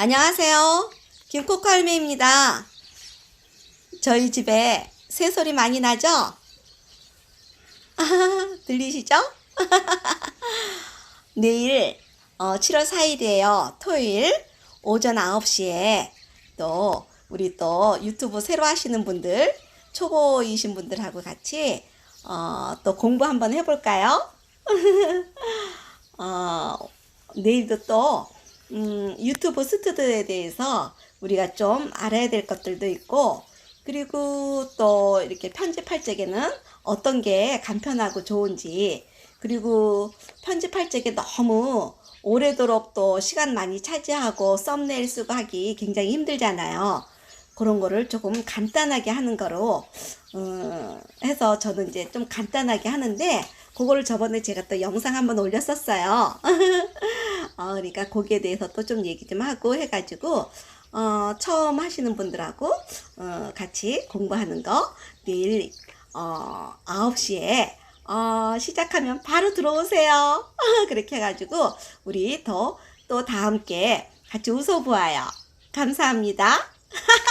안녕하세요. 김코코 할매입니다. 저희 집에 새소리 많이 나죠? 아, 들리시죠? 내일 어, 7월 4일이에요. 토요일 오전 9시에 또 우리 또 유튜브 새로 하시는 분들 초보이신 분들하고 같이 어, 또 공부 한번 해볼까요? 어, 내일도 또 음, 유튜브 스튜디오에 대해서 우리가 좀 알아야 될 것들도 있고 그리고 또 이렇게 편집할 적에는 어떤 게 간편하고 좋은지 그리고 편집할 적에 너무 오래도록 또 시간 많이 차지하고 썸네일 쓰고 하기 굉장히 힘들잖아요. 그런 거를 조금 간단하게 하는 거로 음, 해서 저는 이제 좀 간단하게 하는데 그거를 저번에 제가 또 영상 한번 올렸었어요. 어, 그러니까 거기에 대해서 또 좀 얘기 좀 하고 해가지고 어, 처음 하시는 분들하고 어, 같이 공부하는 거 내일 어, 9시에 어, 시작하면 바로 들어오세요. 그렇게 해가지고 우리 더 또 다 함께 같이 웃어보아요. 감사합니다.